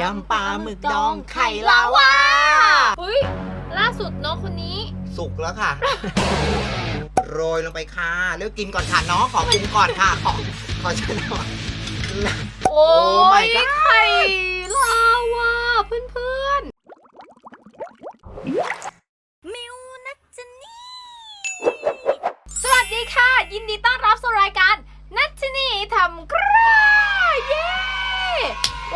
ยำปลาหมึกดองไข่ลาวาเฮ้ยล่าสุดน้องคนนี้ สุกแล้วค่ะ โรยลงไปค่ะเลือกกินก่อนค่ะน้องขอปรุงก่อนค่ะ ขอขอฉันหน่อยโอ้ my ย god ไข่ลาวาเพื่อนๆสวัสดีค่ะ ยินดีต้อนรับสู่รายการนัทชนีทำกร้าเย้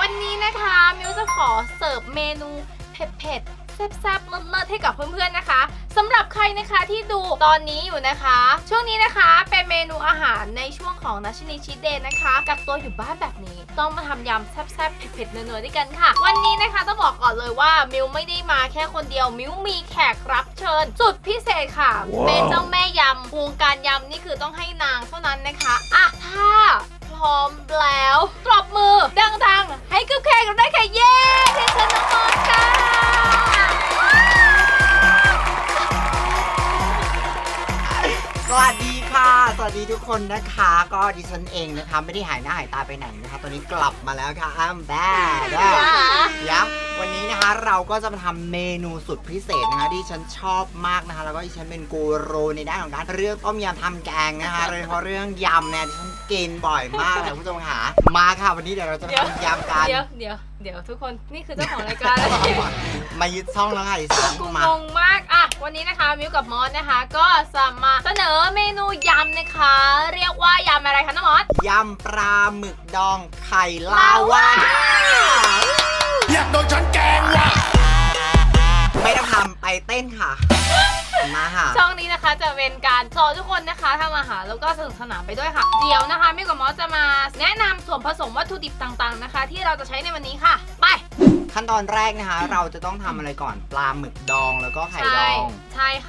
วันนี้นะคะมิวจะขอเสิร์ฟเมนูเผ็ดๆแซ่บๆเลิศๆให้กับเพื่อนๆนะคะสำหรับใครนะคะที่ดูตอนนี้อยู่นะคะ ช่วงนี้นะคะเป็นเมนูอาหารในช่วงของนัชนีชีเดย์นะคะกักตัวอยู่บ้านแบบนี้ ต้องมาทำยำแซ่บๆเผ็ดๆนัวๆด้วยกันค่ะ วันนี้นะคะต้องบอกก่อนเลยว่ามิวไม่ได้มาแค่คนเดียวมิวมีแขกรับเชิญ สุดพิเศษค่ะเป็นเจ้าแม่ยำวงการยำนี่คือต้องให้นางเท่านั้นนะคะอะถ้าพ ร้อมแล้วปรบมือดังๆ ให้กับแขกเราได้ค่ะเย้ที่เชิญน้องมอนค่ะ สวัสดีค่ะ สวัสดีทุกคนนะคะ ก็ดิฉันเองนะคะ ไม่ได้หายหน้าหายตาไปไหนนะคะ ตอนนี้กลับมาแล้วค่ะอ้ามแบ๊ดยับวันนี้นะคะ เราก็จะมาทำเมนูสุดพิเศษนะคะที่ฉันชอบมากนะคะ แล้วก็ที่ฉันเป็นกูรูในด้านของการเรื่องต้มยำทำแกงนะคะโดยเฉพาะเรื่องยำเนี่ยที่ฉันกินบ่อยมากเลยคุณผู้ชมค่ะมาค่ะวันนี้เดี๋ยวเราจะมาทำยำกัน เดี๋ยวเดี๋ยวเดี๋ยวทุกคนนี่คือเจ้าของรายการอะไรมายึดช่องแล้วค่ะดิฉันกูมางงมากอะวันนี้นะคะมิวกับมอสนะคะ ก็จะมาเสนอเมนูยำนะคะ เรียกว่ายำอะไรคะน้องมอสยำปลาหมึกดองไข่ลาวา อยากโดนฉันแกงว่ะ ไม่ต้องทำไปเต้นค่ะ มาค่ะ ช่องนี้นะคะจะเป็นการสอนทุกคนนะคะทำอาหารแล้วก็สนุกสนานไปด้วยค่ะ เดี๋ยวนะคะมิวกับมอสจะมาแนะนำส่วนผสมวัตถุดิบต่างๆนะคะ ที่เราจะใช้ในวันนี้ค่ะ ไป ขั้นตอนแรกนะคะ เราจะต้องทำอะไรก่อน ปลาหมึกดองแล้วก็ไข่ดอง ใช่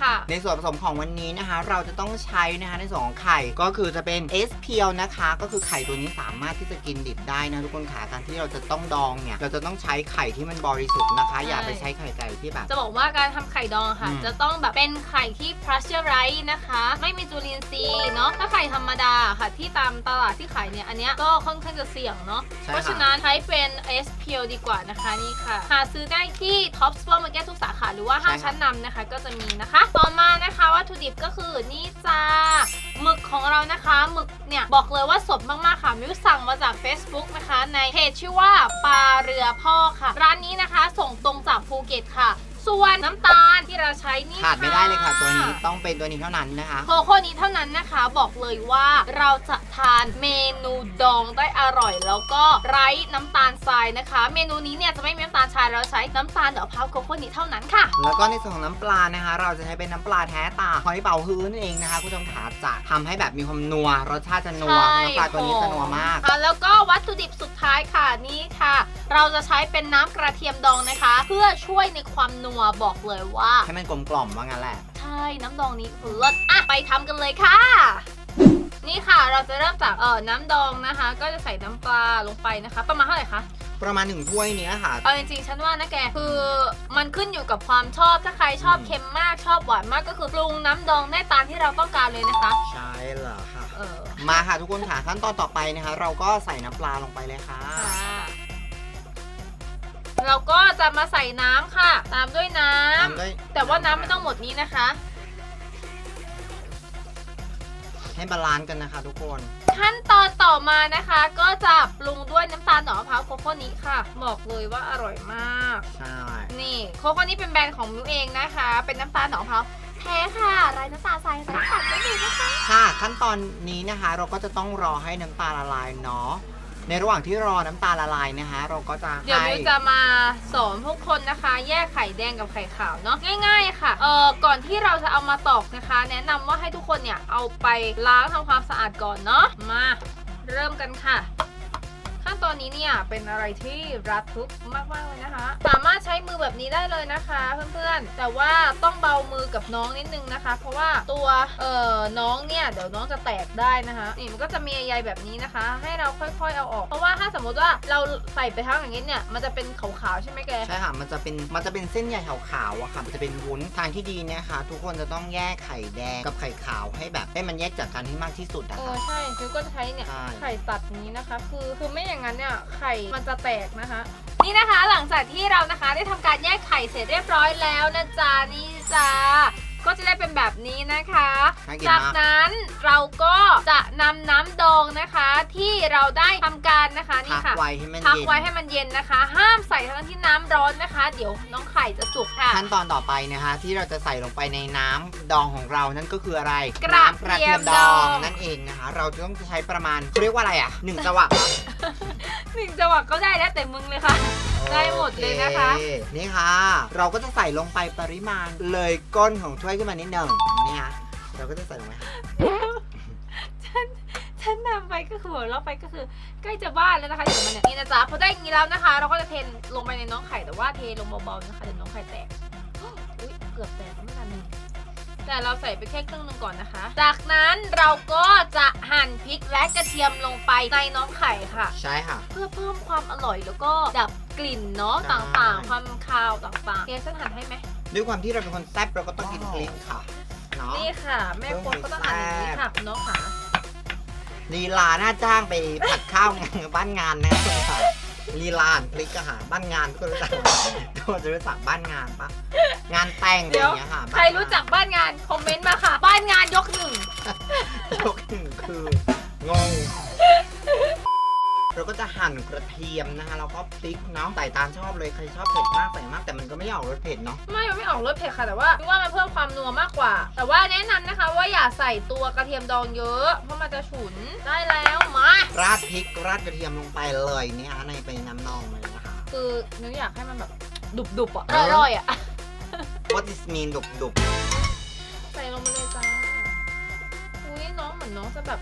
ค่ะ ในส่วนผสมของวันนี้นะคะ เราจะต้องใช้นะคะในส่วนของไข่ก็คือจะเป็นเอสเพียวนะคะ ก็คือไข่ตัวนี้สามารถที่จะกินดิบได้นะทุกคนค่ะการที่เราจะต้องดองเนี่ยเราจะต้องใช้ไข่ที่มันบริสุทธิ์นะคะ อย่าไปใช้ไข่ไก่ที่แบบ จะบอกว่าการทำไข่ดองอะค่ะอืมจะต้องแบบเป็นไข่ที่พลัสเชอร์ไรส์นะคะ ไม่มีจุลินทรีย์เนาะถ้าไข่ธรรมดาค่ะ ที่ตามตลาดที่ขายเนี่ยอันเนี้ยก็ค่อนข้างจะเสี่ยงเนาะใช่เพราะค่ะฉะนั้นใช้เป็น S p l ดีกว่านะคะนี่ค่ะหาซื้อได้ที่ท็อปสปอร์ตมาร์เก็ตทุกสาขาหรือว่าห้างชั้นนำนะคะ ก็จะมีนะคะ ต่อมานะคะวัตถุดิบก็คือนี่จ้าหมึกของเรานะคะหมึกเนี่ยบอกเลยว่าสดมากๆค่ะมิวสั่งมาจาก Facebook นะคะ ในเพจชื่อว่าปลาเรือพ่อค่ะ ร้านนี้นะคะ ส่งตรงจากภูเก็ตค่ะ ส่วนน้ำตาลที่เราใช้นี่ขาดไม่ได้เลยค่ะ ตัวนี้ต้องเป็นตัวนี้เท่านั้นนะคะ โคโค่นี้เท่านั้นนะคะบอกเลยว่าเราจะทานเมนูดองได้อร่อย แล้วก็ไร้น้ำตาลทรายนะคะ เมนูนี้เนี่ยจะไม่มีน้ำตาลทรายเราใช้น้ำตาลดอกมะพร้าวโคโค่นี้เท่านั้นค่ะ แล้วก็ในส่วนของน้ำปลานะคะ เราจะใช้เป็นน้ำปลาแท้ตาหอยเป๋าฮื้อนั่นเองนะคะคุณผู้ชมขาจะทำให้แบบมีความนัวรสชาติจะนัวใช่น้ำปลาตัวนี้จะนัวมาก ค่ะแล้วก็วัตถุดิบสุดท้ายค่ะนี่ค่ะเราจะใช้เป็นน้ำกระเทียมดองนะคะ เพื่อช่วยในความนัวบอกเลยว่า ให้มันกลมกล่อมว่างั้นแหละ ใช่น้ำดองนี้คือเลิศอะไปทำกันเลยค่ะ นี่ค่ะเราจะเริ่มจากเออน้ำดองนะคะ ก็จะใส่น้ำปลาลงไปนะคะ ประมาณเท่าไหร่คะ ประมาณหนึ่งถ้วยเนี้ยค่ะ เอาจริงๆ ฉันว่านะแกคือมันขึ้นอยู่กับความชอบ ถ้าใครชอบอืมเค็มมากชอบหวานมากก็คือปรุงน้ำดองได้ตามที่เราต้องการเลยนะคะ ใช่เหรอค่ะ เออมาค่ะทุกคนค่ะขั้นตอนต่อไปนะคะ เราก็ใส่น้ำปลาลงไปเลยค่ะ ค่ะ เราก็จะมาใส่น้ำค่ะ ตามด้วยน้ตามด้วยำแต่ว่าน้ำไม่ต้องหมดนี้นะคะ ให้บาลานซ์กันนะคะ ทุกคนขั้นตอนต่อมานะคะ ก็จะปรุงด้วยน้ำตาลหน่อมะพร้าวโคโค่นี้ค่ะ บอกเลยว่าอร่อยมาก ใช่นี่โคโค่นี้เป็นแบรนด์ของมิวเองนะคะ เป็นน้ำตาลหน่อมะพร้าวแท้ค่ะไร้น้ำตาลทรายไร้สารไม่มีนะคะ ค่ะ ขั้นตอนนี้นะคะ เราก็จะต้องรอให้น้ำตาลละลายเนาะ ในระหว่างที่รอน้ำตาลละลายนะคะ เราก็จะเดี๋ยวให้ มิวจะมาสอนทุกคนนะคะ แยกไข่แดงกับไข่ขาวเนาะง่าย ๆ ค่ะเอ่อก่อนที่เราจะเอามาตอกนะคะ แนะนำว่าให้ทุกคนเนี่ยเอาไปล้างทำความสะอาดก่อนเนาะมา เริ่มกันค่ะ ขั้นตอนนี้เนี่ยเป็นอะไรที่รัดทุกมากๆเลยนะคะ สามารถใช้มือแบบนี้ได้เลยนะคะเพื่อนๆ แต่ว่าต้องเบามือกับน้องนิดนึงนะคะ เพราะว่าตัวเอ่อน้องเนี่ยเดี๋ยวน้องจะแตกได้นะคะนี่มันก็จะมีใยๆแบบนี้นะคะ ให้เราค่อยๆเอาออก เพราะว่าถ้าสมมติว่าเราใส่ไปทั้งอย่างนี้เนี่ยมันจะเป็นขาวๆใช่ไหมแกใช่ค่ะมันจะเป็นมันจะเป็นเส้นใยขาวๆอะค่ะมันจะเป็นวุ้นทางที่ดีเนะคะ ทุกคนจะต้องแยกไข่แดงกับไข่ขาวให้แบบให้มันแยกจากกันให้มากที่สุดอะเอค่ะอใช่คือก็จะใช้เนี่ยใช่ ไข่ตัดอย่างนี้นะคะ คือคือไม่อย่างนั้นเนี่ย ไข่มันจะแตกนะคะ นี่นะคะหลังจากที่เรานะคะได้ทำการแยกไข่เสร็จเรียบร้อยแล้วนะจ๊ะนี่จ้าก็จะได้เป็นแบบนี้นะคะ น่ากินจากมาก นั้นเราก็จะนำน้ำดองนะคะ ที่เราได้ทำการนะคะนี่พักค่ะไว้ให้มันพักเย็นไว้ให้มันเย็นนะคะ ห้ามใส่ทั้งที่น้ำร้อนนะคะ เดี๋ยวน้องไข่จะสุกค่ะ ขั้นตอนต่อไปนะคะ ที่เราจะใส่ลงไปในน้ำดองของเรานั่นก็คืออะไรกระน้ำกระเทียมเทียมดดอองง นั่นเองนะคะ เราจะต้องใช้ประมาณเขาเรียกว่าอะไรอะหนึ่งจังหวะเหรอหนึ่งจังหวะก็ได้แล้วแต่มึงเลยค่ะ ได้หมดเลยนะคะ โอเนี่ค่ะ เราก็จะใส่ลงไปปริมาณเลยก้นของถ้วยขึ้นมานิดหนึ่งนี่ค่ะ เราก็จะใส่ลงไปฉันฉันนำไปก็คือหัวเราะไปก็คือ ใกล้จะบ้านแล้วนะคะอยู่มันเนี่ยนี่นะจ๊ะพอได้อย่างนี้แล้วนะคะ เราก็จะเทลงไปในน้องไข่แต่ว่าเทลงเบาๆนะคะเดี๋ยวน้องไข่แตกอุ้ยเกือบแตกไม่ทันหนึ่งแต่เราใส่ไปแค่ครึ่งหนึงก่อนนะคะ จากนั้นเราก็จะหั่นพริกและกระเทียมลงไปในน้องไข่ค่ะ ใช่ค่ะ เพื่อเพิ่มความอร่อยแล้วก็ดับกลิ่นเนาะใช่ต่างๆ ความคาวต่างๆเกฉันหั่นให้ไหมด้วยความที่เราเป็นคนแซ่บเราก็ต้องกินพริกค่ะเนาะ นี่ค่ะ แม่ครัวก็ต้องหั่นอย่างนี้ค่ะคุณน้องค่ะลีลาหน้าจ้างไปผัดข้าวงานบ้านงานนะคุณค่ะลีลาหั่นพริกอะค่ะบ้านงานทุกคนรู้จักไหมทุกคนจะรู้จักบ้านงานปะงานแต่งอะไรอย่างเงี้ยค่ะใครรู้จักบ้านงานคอมเมนต์มาค่ะ บ้านงานยกหนึ่งยกหนึ่งคืองง เราก็จะหั่นกระเทียมนะคะแล้วก็พริกเนาะใส่ตามชอบเลยใครชอบเผ็ดมากใส่มากแต่มันก็ไม่ออกรสเผ็ดเนาะไม่มันไม่ออกรสเผ็ดค่ะแต่ว่าว่ามันเพิ่มความนัวมากกว่า แต่ว่าแนะนำนะคะว่าอย่าใส่ตัวกระเทียมดองเยอะ เพราะมันจะฉุนได้แล้วมาราดพริกราดกระเทียมลงไปเลยเนี่ยในไปน้ำนองเลยนะคะ คือนึกอยากให้มันแบบดุบๆอะเอออร่อยๆอะ What is mean ดุบดุบใส่ลงไปเลยจ้าอุ้ยน้องเหมือนน้องจะแบบ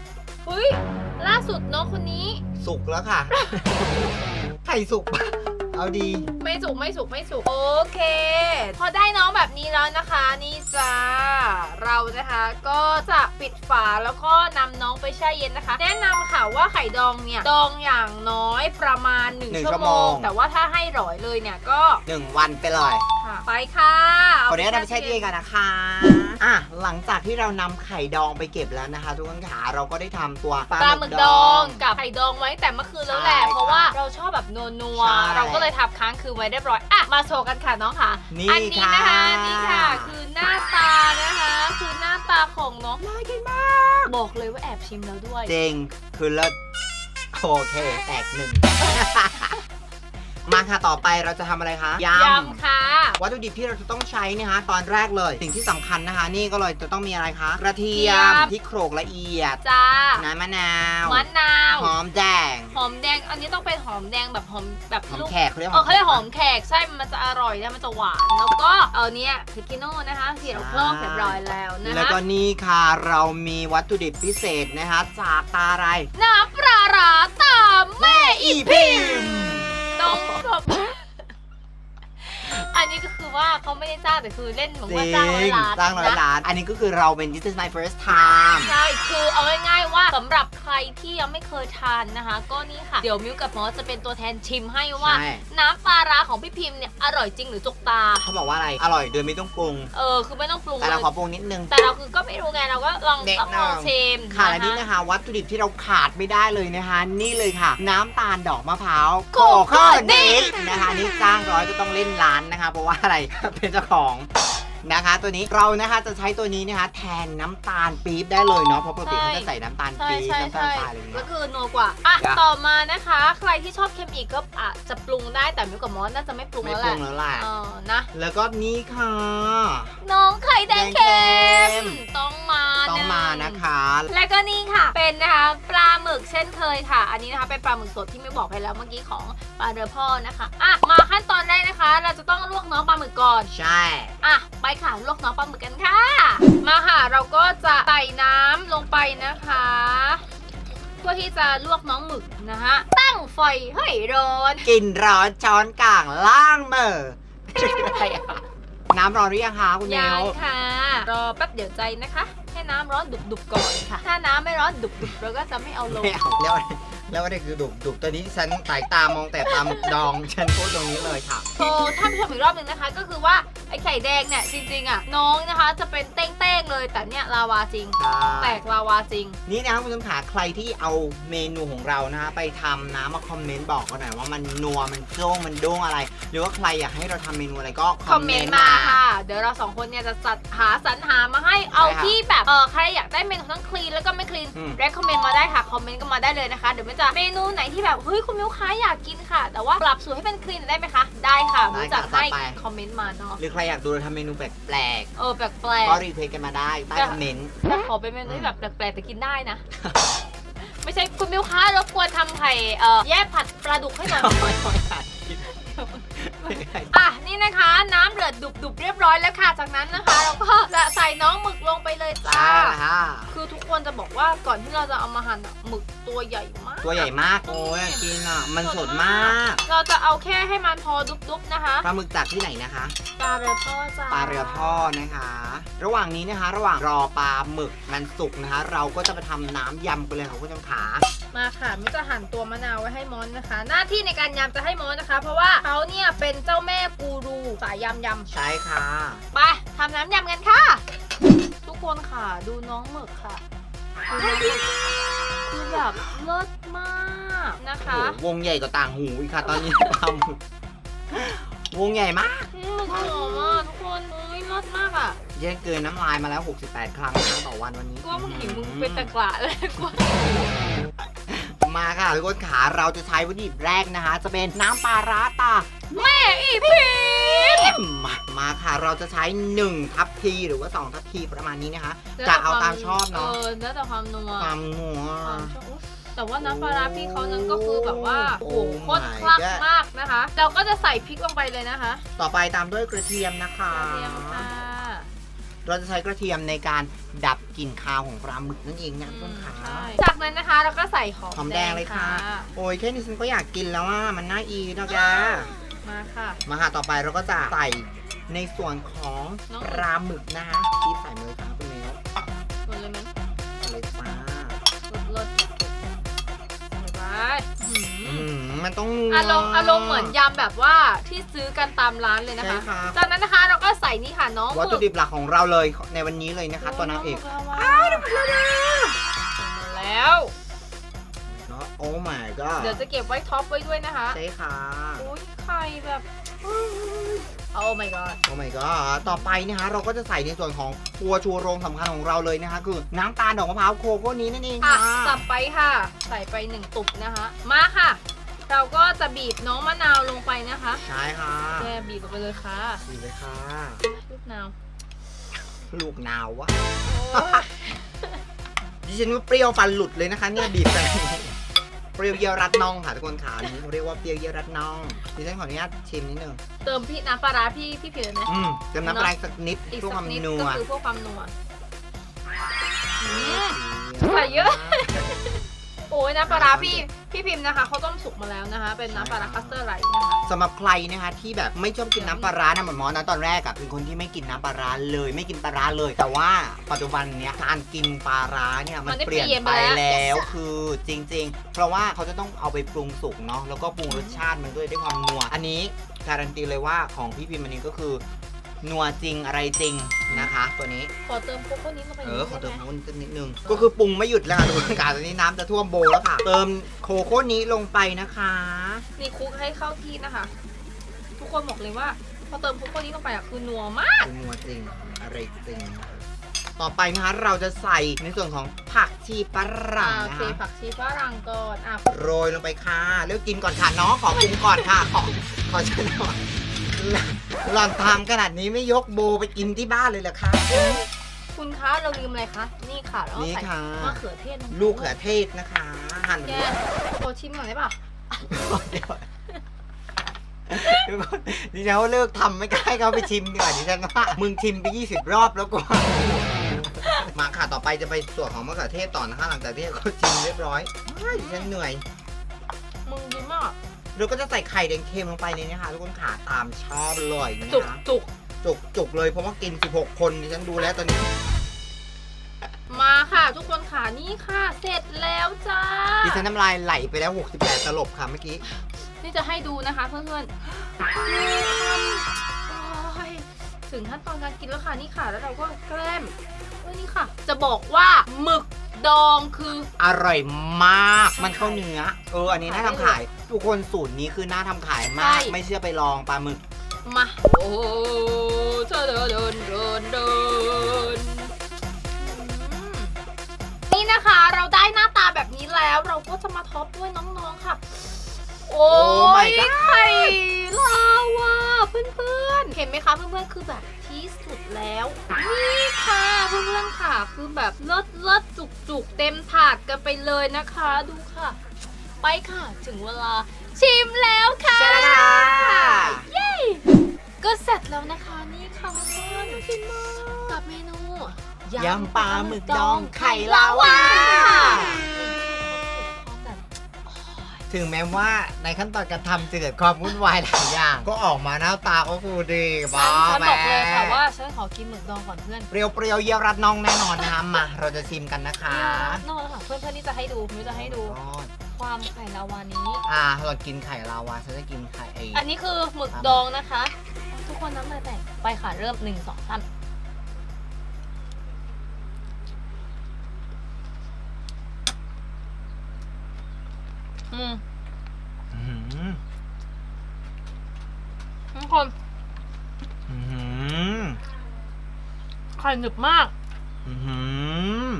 เฮ้ยล่าสุดน้องคนนี้ สุกแล้วค่ะ ไข่สุกปะเอาดี ไม่สุกไม่สุกไม่สุกโอเค พอได้น้องแบบนี้แล้วนะคะ นี่จ้าเรานะคะก็จะปิดฝาแล้วก็นำน้องไปแช่เย็นนะคะ แนะนำค่ะว่าไข่ดองเนี่ยดองอย่างน้อยประมาณหนึ่ง1ชั่วโมชั่วโมงงแต่ว่าถ้าให้ร้อยเลยเนี่ยก็หนึ่งวันไปเลยค่ะไปค่ะขออนุญาตนำไปแช่ตู้เย็นกันนะคะ อะหลังจากที่เรานำไข่ดองไปเก็บแล้วนะคะ ทุกคนขาเราก็ได้ทำตัวปลาหมึกดองกับไข่ดองไว้แต่เมื่อคืนแล้วแหละ ใช่เพราะว่าเราชอบแบบนัวใช่ๆเราก็เลยทำค้างคืนไว้เรียบร้อยอะมาโชว์กันค่ะน้องค่ะ นี่อันี้นะคะ ค่ะ นี่ค่ะ คือหน้าตานะคะ คือหน้าตาของน้องน่ากินมากบอกเลยว่าแอบชิมแล้วด้วย เจงคือเลิศโอเค แตกหนึ่ง มาค่ะต่อไปเราจะทำอะไรคะยยำค่ะำวัตถุดิบที่เราจะต้องใช้นะคะตอนแรกเลย สิ่งที่สำคัญนะคะ นี่ก็เลยจะต้องมีอะไรคะกระเทียมกระเทียม พริกโขลกละเอียดจ้าน้ำมะนาวมะนาว หอมแดง หอมแดง อันนี้ต้องเป็นหอมแดงแบบหอมแบบหอมลูก แขกเขาเรียกเออเขาเรียกหอมแขกใช่ มันจะอร่อยแล้วมันจะหวาน แล้วก็เอาเนี้ยพริกกิโน่นะคะเสียบเครื่องเรียบร้อยแล้วนะแล้วคะก็นี่ค่ะเรามีวัตถุดิบพิเศษนะคะ จากตาอะไร น้ำปลาร้าตามแม่อีพิมพ์ ต้องแบบ อันนี้ก็คือว่าเขาไม่ได้จ้างแต่คือเล่นเหมือนจริว่างจ้างร้อยล้านจ้างร้อยนะล้าน อันนี้ก็คือเราเป็น This is my first time ใช่คือเอาง่ายๆว่าสำหรับใครที่ยังไม่เคยทานนะคะ ก็นี่ค่ะ เดี๋ยวมิวกับมอสจะเป็นตัวแทนชิมให้ว่า ใช่ น้ำปลาร้าของพี่พิมพ์เนี่ยอร่อยจริงหรือจกตา เขาบอกว่าอะไร อร่อยโดยไม่ต้องปรุง เออคือไม่ต้องปรุงแต่เลเรายขอปรุงนิดนึง แต่เราคือก็ไม่รู้ไงเราก็ลองเด็กต้องลองหน่อยชิมค่ะและนี่นะคะนะคะ วัตถุดิบที่เราขาดไม่ได้เลยนะคะ นี่เลยค่ะ น้ำตาลดอกมะพร้าวโกโก้ดิบนะคะนี่จ้างร้อยก็ต้องเล่นร้านนะคะเพราะว่าอะไร เป็นเจ้าของ นะคะ ตัวนี้เรานะคะจะใช้ตัวนี้นะคะแทนน้ำตาลปี๊บได้เลยเนาะเพราะปกติเขาจะใส่น้ำตาลใช่ปี๊บใช่น้ำตาลใช่ทรายอะไรอย่างก็เงี้ย คือนัวกว่า อะ จ้ะ ต่อมานะคะ ใครที่ชอบเค็มอีกก็อาจจะปรุงได้แต่มิวกับมอสน่าจะไม่ปรุงไม่แล้วปแหรุละงแล้วแหละเออนะ แล้วก็นี่ค่ะ น้องไข่แดงเค็แดงเค็ม มต้องมาต้องมาหนะคะ และก็นี่ค่ะ เป็นนะคะปลาหมึกเช่นเคยค่ะ อันนี้นะคะเป็นปลาหมึกสดที่ไม่บอกไปแล้วเมื่อกี้ของปลาเรือพ่อนะคะอะมาขั้นตอนแรกนะคะ เราจะต้องลวกน้องปลาหมึกก่อน ใช่ อะ ไปค่ะลวกน้องปลาหมึกกันค่ะ มาค่ะเราก็จะใส่น้ำลงไปนะคะ เพื่อที่จะลวกน้องหมึกนะคะตั้งไฟให้ร้อนกินร้อนช้อนกลางล่างมืออะไรอะน้ำร้อนหรือยังคะคุณเมยัลงค่ะ รอแป๊บเดี๋ยวใจนะคะ ให้น้ำร้อนดุบๆก่อนค่ะ ถ้าน้ำไม่ร้อนดุบๆเราก็จะไม่เอาลงไม่เอาเรียกว่า แล้วว่าเด็กคือดุกดุกตัวนี้ฉันสายตามองแต่ปลาหมึกดอง ฉันพูดตรงนี้เลยค่ะ โชว์ท่านผู้ชมอีกรอบหนึ่งนะคะ ก็คือว่าไอ้ไข่แดงเนี่ยจริงๆอะน้องนะคะจะเป็นเต้งๆเลยแต่เนี่ยลาวาจริงแตกลาวาจริง นี่นะครับคุณผู้ชมขาใครที่เอาเมนูของเรานะฮะไปทำนะมาคอมเมนต์บอกกันหน่อยว่ามันนัวมันโจ้งมันโด้งอะไร หรือว่าใครอยากให้เราทำเมนูอะไรก็คอมเมนต์มา ค่ะ เดี๋ยวเราสองคนเนี่ยจะจัดหาสรรหามาให้เอาใช่ค่ะที่แบบเออใครอยากได้เมนูทั้งคลีนแล้วก็ไม่คลีนอืม เรคคอมเมนต์มาได้ค่ะ คอมเมนต์ก็มาได้เลยนะคะ เดี๋ยวมันจะเมนูไหนที่แบบเฮ้ยคุณมิวค้าอยากกินค่ะ แต่ว่าปรับสูตรให้เป็นคลีนได้ไหมคะ ได้ค่ะมิวจัดให้คอมเมนต์มาเนาะหรือใครอยากดูเราทำเมนูแปลกเออแปลกๆก็รีเควสกันมาได้ใต้คอมเมนต์ ๆแต่ขอเป็นเมนูที่แบบแปลกๆแต่กินได้นะ ไม่ใช่คุณมิวค้ารบกวนทำไข่เอ่อแย่ผัดปลาดุกให้หน่อยอ่ะนี่นะคะน้ำเดือดดุบๆเรียบร้อยแล้วค่ะ จากนั้นนะคะเราก็จะใส่น้องหมึกลงไปเลยจ้าใช่แล้วค่ะคือทุกคนจะบอกว่าก่อนที่เราจะเอามาหั่นอะหมึกตัวใหญ่มาก ตัวใหญ่มากโอ้ยอยากกินอะ มันสดมากเราจะเอาแค่ให้มันพอดุบๆนะคะปลาหมึกจากที่ไหนนะคะ ปลาเรือพ่อจ้าปลาเรือพ่อนะคะ ระหว่างนี้นะคะ ระหว่างรอปลาหมึกมันสุกนะคะ เราก็จะไปทำน้ำยำกันเลยค่ะคุณผู้ชมขามาค่ะมิวจะหั่นตัวมะนาวไว้ให้มอนนะคะ หน้าที่ในการยำจะให้มอนนะคะ เพราะว่าเขาเนี่ยเป็นเจ้าแม่กูรูสายยำยำใช่ค่ะไปทำน้ำยำกันค่ะ ทุกคนค่ะดูน้องหมึกค่ะดูน้องหมึกคือแบบเลิศมากนะคะ โอ้โหวงใหญ่กว่าต่างหูอีกค่ะ ตอนนี้ปลาหมึกวงใหญ่มาก อืมหมึกหอมอะทุกคนอุ้ยเลิศมากอะ แย่เกินน้ำลายมาแล้ว 68 ครั้งนะคะต่อวันวันนี้กูว่ามึงหิวมึงเป็นตะกละเลยกูว่ามาค่ะทุกคนขาเราจะใช้วัตถุดิบแรกนะคะ จะเป็นน้ำปลาร้าตา แม่อีพีชมามาค่ะเราจะใช้ 1 ทัพพีหรือว่า 2 ทัพพีประมาณนี้นะคะ จะเอาตามชอบเนาะเออแล้วแต่ความนัวความนัว ความชอบอุ๊ยแต่ว่าน้ำปลาร้าพี่เขานั้นก็คือแบบว่าโอ้โห Oh โคตรคลั่งมากนะคะ เราก็จะใส่พริกลงไปเลยนะคะต่อไปตามด้วยกระเทียมนะคะกระเทียมค่ะ เราจะใช้กระเทียมในการดับกลิ่นคาวของปลาหมึกนั่นเองนะทุกคนขาใช่จากนั้นนะคะเราก็ใส่หอมหอมแดงเลยค่ะ โอ้ยแค่นี้ฉันก็อยากกินแล้วว่ามันน่าอีนะแกมาค่ะ มาค่ะต่อไปเราก็จะใส่ในส่วนของน้อง ปลาหมึกนะคะที่ใส่มาเลยค่ะคุณเมลหมดเลยไหมใส่เลยจ้าลดลดไปอื้อหือือ มมันต้องนัวอารมณ์อารมณ์เหมือนยำแบบว่าที่ซื้อกันตามร้านเลยนะคะใช่ครับจากนั้นนะคะเราก็ใส่นี่ค่ะน้องหวัตมึถุกดิบหลักของเราเลยในวันนี้เลยนะคะ ตัวนางเอกอ้าวน้ำมันแล้วโอ้ my god เดี๋ยวจะเก็บไว้ท็อปไว้ด้วยนะคะ ใช่ค่ะอุ้ยไข่แบบ โอ้ my god โอ้ my god ต่อไปนะคะเราก็จะใส่ในส่วนของตัวชูโรงสำคัญของเราเลยนะคะคือน้ำตาลดอกมะพร้าวโคโค่นี้นั่นเองอะค่ะสับไปค่ะ ใส่ไปหนึ่งตุบนะคะ มาค่ะ เราก็จะบีบน้องมะนาวลงไปนะคะใช่ค่ะแกบีบลงไปเลยค่ะดีเลยค่ะ ลูกนาวลูกนาววะดิฉันว่าเปรี้ยวฟันหลุดเลยนะคะเนี่ยบีบไป เปรี้ยวเยี่ยวรัดน่องค่ะทุกคนขาอันนี้เรียกว่าเปรี้ยวเยี่ยวรัดน่องดิฉันขออนุญาตชิมนิดนึงเติมพี่น้ำปลาร้าพี่พี่เผือไหมอืมเติมน้ำปลาสักนิดอีกเพื่อสัควากมนิดนัก็วคือพวกความนัวอืม ใส่เยอะ โอ้ยน้ำปลาร้าพี่ พี่พิมพ์นะคะเขาต้มสุกมาแล้วนะคะ เป็นน้ำปลาร้าคัสเตอร์ไรซ์นะคะ สำหรับใครนะคะที่แบบไม่ชอบกินน้ำปลาร้านะเหมือนหมอนะตอนแรกอะเป็นคนที่ไม่กินน้ำปลาร้าเลยไม่กินปลาร้าเลย แต่ว่าปัจจุบันเนี้ยการกินปลาร้าเนี่ยมันมันได้เปลี่ยนเปลี่ยนไปไปแล้ว แล้วคือจริง ๆ เพราะว่าเขาจะต้องเอาไปปรุงสุกเนาะแล้วก็ปรุงรสชาติมันด้วยด้วยความนัวอันนี้การันตีเลยว่าของพี่พิมพ์อันนี้ก็คือ นัวจริงอะไรจริงนะคะ ตัวนี้ขอเติมโคโค่นี้ลงไปเอนิอดขอเติมได้ไหมน้ำมันนิดนึง ก็คือปรุงไม่หยุดแล้วค่ะทุกคนกาตอนนี้น้ำจะท่วมโบว์แล้วค่ะ เติมโคโค่นี้ลงไปนะคะนี่คลุกให้เข้าที่นะคะ ทุกคนบอกเลยว่าพอเติมโคโค่นี้ลงไปอะคือนัวมากคือนัวจริงอะไรจริงนะคะต่อไปนะคะเราจะใส่ในส่วนของผักชีฝรั่งอ่าโอนะเคคะผักชีฝรั่งก่อนอะโรยลงไปค่ะเลือกกินก่อนค่ะน้องขอปรุงก่อนค่ะขอขอฉันหน่อย หล่อนทำขนาดนี้ไม่ยกโบไปกินที่บ้านเลยเหรอคะ คุณคะเราลืมอะไรคะ นี่ค่ะแล้วก็นี่ใส่ค่ะ มะเขือเทศงไปลูกเขือเทศนะคะ หั่นแกโอชิมก่อนได้ป่ะเดี๋ยวทุกคนดิฉันว่าเลิกทำไม่กล้าให้เขาไปชิมดีกว่าดิฉันว่ามึงชิมไป 20 รอบแล้วกว่ามาค่ะต่อไปจะไปส่วนของมะเขือเทศต่อนะคะหลังจากที่เขาชิมเรียบร้อยเฮ้ยดิฉันเหนื่อย มึงดีมาก เราก็จะใส่ไข่แดงเค็มลงไปในนี้ค่ะทุกคนขาตามชอบเลยนะจุกคะจุกจุกจุกเลยเพราะว่ากิน 16 คนดิฉันดูแล้วตอนนี้ มาค่ะทุกคนค่ะนี่ค่ะ เสร็จแล้วจ้า ดิฉันน้ำลายไหลไปแล้ว 68 ตลบค่ะเมื่อกี้ นี่จะให้ดูนะคะเพื่อนๆนี่ค่ะโอ้ยถึงขั้นตอนการกินแล้วค่ะนี่ค่ะ แล้วเราก็แกล้มเอ้ยนี่ค่ะ จะบอกว่าหมึก ดองคืออร่อยมาก มันเข้าเนื้อ เออ อันนี้น่าทำขาย ทุกคนสูตรนี้คือน่าทำขายมากใช่ไม่เชื่อไปลองปลาหมึก มา โอ้เธอเดินเดินเดินเดินอืมนี่นะคะ เราได้หน้าตาแบบนี้แล้ว เราก็จะมาท็อปด้วยน้องๆ ค่ะ โอ้ my ย god ไข่ลาวาเพื่อนๆ เห็นไหมคะเพื่อนๆ คือแบบ ที่สุดแล้ว นี่ค่ะเพื่อนๆค่ะ คือแบบเลิศเลิศจุกจุกๆเต็มถาดกันไปเลยนะคะ ดูค่ะ ไปค่ะ ถึงเวลา ชิมแล้วค่ะใช่แล้วค่ะเย้ก็เสร็จแล้วนะคะนี่ค่ะเพื่อนๆกินมากกับเมนูยำปลาหมึกดองไข่ลาวาแบบ ถึงแม้ว่าในขั้นตอนการทำจะเกิดความวุ่นวายหลายอย่าง ก็ออกมาหน้าตาก็คือดีบอฉันแม่บอกเลยค่ะว่าฉันขอกินหมึกดองก่อนเพื่อนเปรี้ยวเปรี้ยวๆเยี่ยวรัดน้องแน่นอนนะคะมา เราจะชิมกันนะคะนอกแล้วค่ะเพื่อนๆนี่จะให้ดูมิวจะให้ดูอ๋อความไข่ลาวานี้ อ่าเรากินไข่ลาวาฉันจะกินไข่ไอ้อันนี้คือหมึกดองนะคะ ทุกคนน้ำลายแตกไปค่ะเริ่มหนึ่งสองสามอืม อื้อหือ ทุกคน อื้อหือ ไข่หนึบมาก อื้อหือ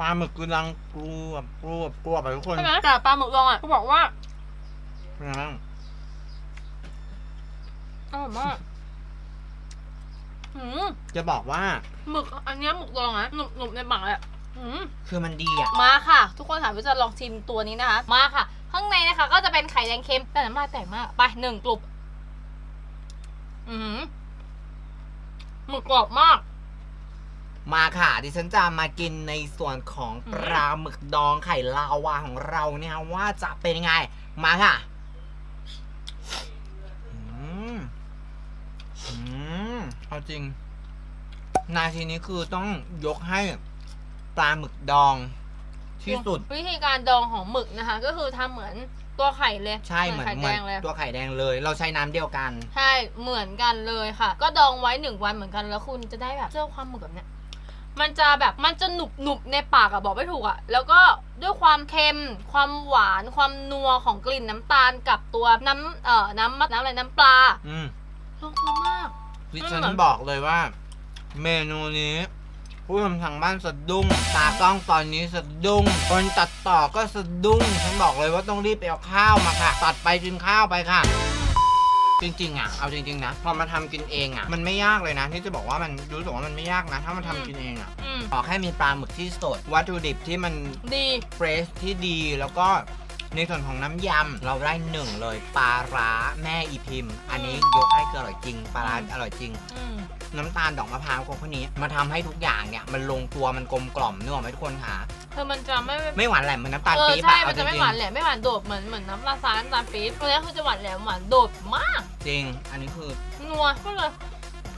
ปลาหมึกกำลังกรวบกรวบกรวบไปทุกคนใช่ไหมแต่ปลาหมึกดองอะเขาบอกว่าเป็นไงบ้างอร่อยมากอืมจะบอกว่า หมึกอันเนี้ยหมึกดองอะหนุบหนุบในปากเลยอะอืม คือมันดีอะ มาค่ะ ทุกคนค่ะวิวจะลองชิมตัวนี้นะคะ มาค่ะ ข้างในนะคะ ก็จะเป็นไข่แดงเค็มแต่น้ำลายแตกมาก ไปหนึ่งกลุ่ม อืมหมึกกรอบมาก มาค่ะ ดิฉันจะมากินในส่วนของปลาหมึกดองไข่ลาวาของเราเนี่ยว่าจะเป็นยังไง มาค่ะอืมอืมเอาจริง นาทีนี้คือต้องยกให้ปลาหมึกดองที่สุด วิธีการดองของหมึกนะคะ ก็คือทำเหมือน ตัวไข่เลยใช่เหมือนไข่เหแดมือนงเลย ตัวไข่แดงเลย เราใช้น้ำเดียวกัน ใช่ เหมือนกันเลยค่ะ ก็ดองไว้หนึ่งวันเหมือนกันแล้วคุณจะได้แบบเจอความหมึกแบบเนี้ย มันจะแบบมันจะหนุบหนุบในปากอะบอกไม่ถูกอะแล้วก็ด้วยความเค็ม ความหวาน ความนัวของกลิ่นน้ำตาลกับตัวน้ำเอ่อน้ำมะน้ำอะไรน้ำปลาอืมลงตัวมาก ดิฉันอืม บอกเลยว่า เมนูนี้ ผู้ชมทางบ้านสะดุ้งตากล้องตอนนี้สะดุ้งคนตัดต่อก็สะดุ้งฉันบอกเลยว่าต้องรีบไปเอาข้าวมาค่ะ ตัดไปกินข้าวไปค่ะ จริงๆอะเอาจริง ๆ นะ พอมาทำกินเองอะ มันไม่ยากเลยนะ ที่จะบอกว่ามันรู้สึกว่ามันไม่ยากนะ ถ้ามันทำกินเองอะอืมขอแค่มีปลาหมึกที่สด วัตถุดิบที่มัน ดี เฟรชที่ดีแล้วก็ในส่วนของน้ำยำ เราได้หนึ่งเลยปลาร้าแม่อีพิมพ์ อันนี้ยกให้คืออร่อยจริง ปลาร้าอร่อยจริง อืม น้ำตาลดอกมะพร้าวของคนนี้มาทำให้ทุกอย่างเนี่ยมันลงตัวมันกลมกล่อมนึกออกไหมทุกคนคะคือมันจะไม่ไม่หวานแหลมเหมือนน้ำตาลเออปี๊บใช่ อะมันจะเอาไม่จริหงวานแหลมไม่หวานโดดเหมือนเหมือนน้ำปลาซาน้ำตาลปี๊บตัวนี้คือจะหวานแหลมหวานโดดมากจริง อันนี้คือนัวก็เลย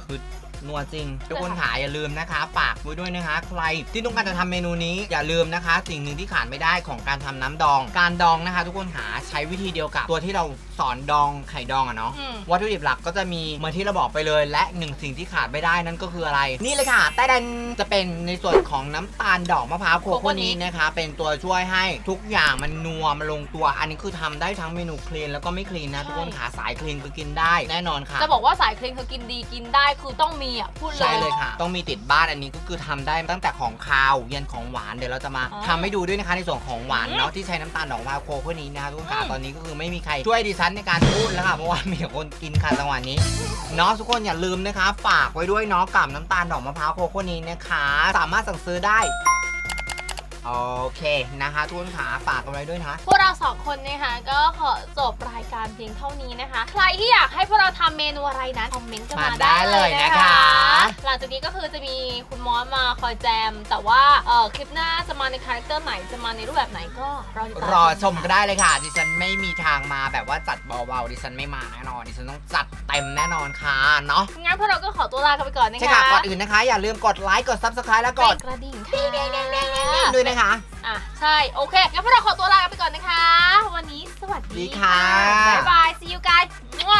คือ นัวจริง ทุกคนขาอย่าลืมนะคะฝากไว้ด้วยนะคะ ใครที่ต้องการจะทำเมนูนี้อย่าลืมนะคะ สิ่งหนึ่งที่ขาดไม่ได้ของการทำน้ำดอง การดองนะคะ ทุกคนหาใช้วิธีเดียวกับ ตัวที่เราสอนดองไข่ดองอะเนาะอืมวัตถุดิบหลักก็จะมีเหมือนที่เราบอกไปเลย และหนึ่งสิ่งที่ขาดไม่ได้นั่นก็คืออะไร นี่เลยค่ะแต่ดันจะเป็นในส่วนของน้ำตาลดอกมะพร้าวโคโค่นี้นะคะ เป็นตัวช่วยให้ทุกอย่างมันนัวมันลงตัว อันนี้คือทำได้ทั้งเมนูคลีนแล้วก็ไม่คลีนนะทุกคนขาสายคลีนคือกินได้แน่นอนค่ะจะบอกว่าสายคลีนคือกินดีกินได้คือต้องมีอะพูดเลย ใช่เลยค่ะ ต้องมีติดบ้านอันนี้ก็คือทำได้ตั้งแต่ของคาวยันของหวานเดี๋ยวเราจะมาอ๋อทำให้ดูด้วยนะคะในส่วนของหวานอืมเนาะที่ใช้น้ำตาลดอกมะพร้าวโคโค่นี้นะคะทุกคนค่ะอืม ตอนนี้ก็คือไม่มีใครช่วยดิฉันในการพูดแล้วค่ะเพราะว่ามีแต่คนกินค่ะจังหวะนี้ เนาะทุกคนอย่าลืมนะคะ ฝากไว้ด้วยเนาะกับน้ำตาลดอกมะพร้าวโคโค่นี้นะคะ สามารถสั่งซื้อได้เอ โอเคนะคะทุกคนขาฝากกันไว้ด้วยนะ พวกเราสองคนนะคะก็ขอจบรายการเพียงเท่านี้นะคะ ใครที่อยากให้พวกเราทำเมนูอะไรนั้นคอมเมนต์กันมามาได้ได้เลยนะเลยนะคะคะ หลังจากนี้ก็คือจะมีคุณมอสมาคอยแจม แต่ว่าเออคลิปหน้าจะมาในคาแรคเตอร์ไหนจะมาในรูปแบบไหนก็รอติดตามรอชมก็ได้เลยค่ะ ดิฉันไม่มีทางมาแบบว่าจัดเบาๆดิฉันไม่มาแน่นอนดิฉันต้องจัดเต็มแน่นอนค่ะเนาะงั้นพวกเราก็ขอตัวลากันไปก่อนนะคะใช่ค่ะก่อนอื่นนะคะ อย่าลืมกดไลค์กด subscribe แล้วกดกระดิ่งค่ะ ด้วยนะคะคะ อะ ใช่ โอเค งั้นพวกเราขอตัวลาไปก่อนนะคะ วันนี้สวัสดีค่ะ บ๊ายบาย see you guys ว